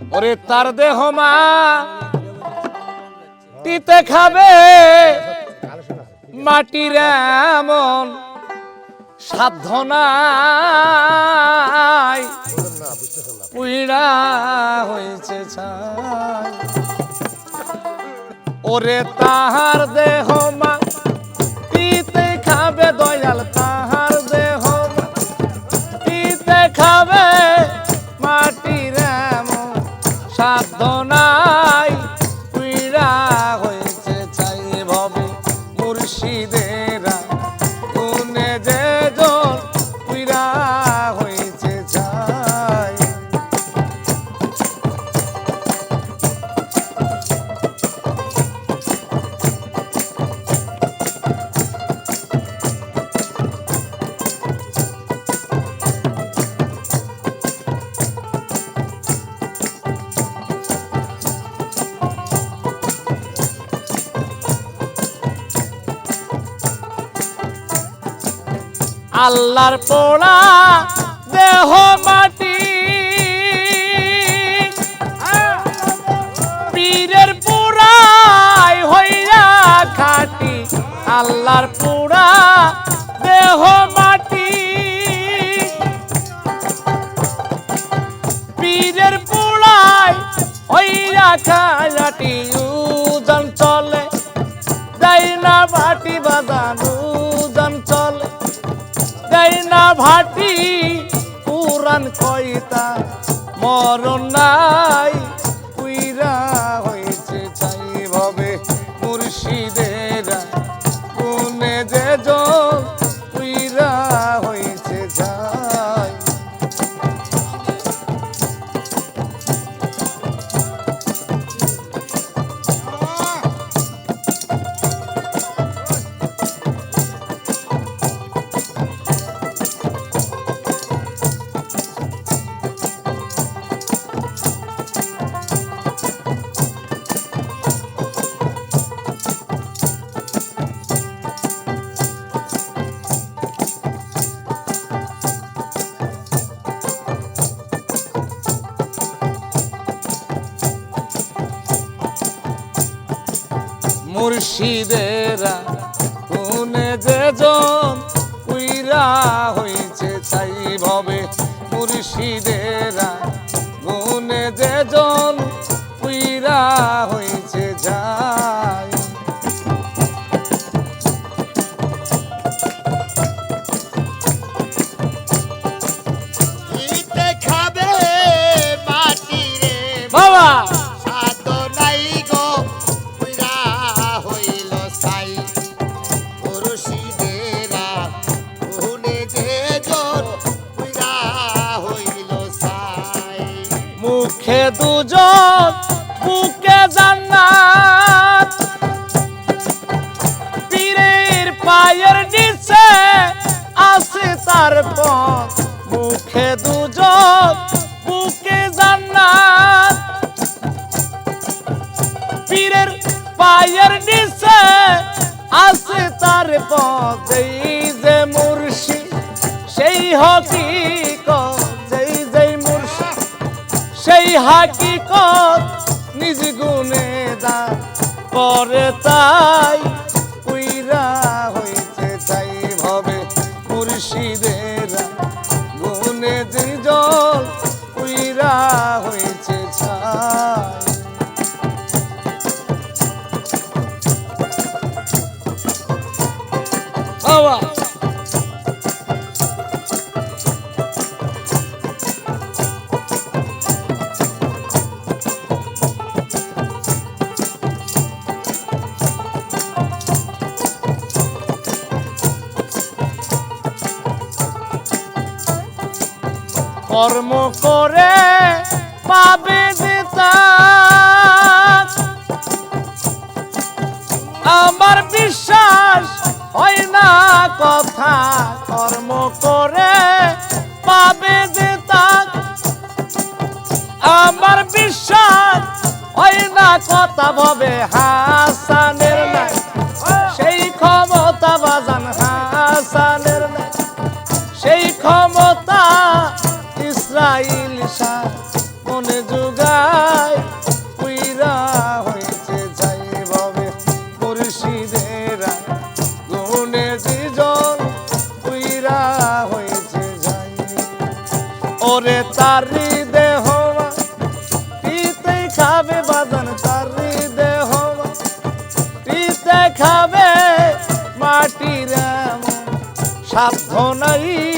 ওরে তার দেহ মা, তিতে খাবে। মাটির এমন সাধ্য নাই। পুইড়া হয়েছে ছাই। ওরে তাহার দেহ আল্লাহর পোড়া দেহ মাটি। পীরের পোড়াই হইয়া খাটি, আল্লাহর পোড়া দেহ মাটি। পীরের পোড়াই হইয়া খাটি চলে, যাই না বাটি বাজানো ভাটি পুরাণ কইতা মরণ নাই। মুর্শিদেরা কোনে যে জন উইরা হয়েছে চাই ভবে মুর্শিদেরা কোনে যে জন উইরা হয়েছে মুখে দুজন, বুকে জান্নাত। পীরের পায়ের নিচে আছে তার পথ। মুখে দুজন, বুকে জান্নাত। পীরের পায়ের নিচে আছে তার পথ। এই যে মুর্শি সেই মুর্শি সেই হাকিকত নিজ গুণে দা করে তাই কর্ম করে পাবে আমার বিশ্বাস হয় না কথা, কর্ম করে পাবে আমার বিশ্বাস হয় না কথা ভবে হাসানের সাধ্য নাই পুইরা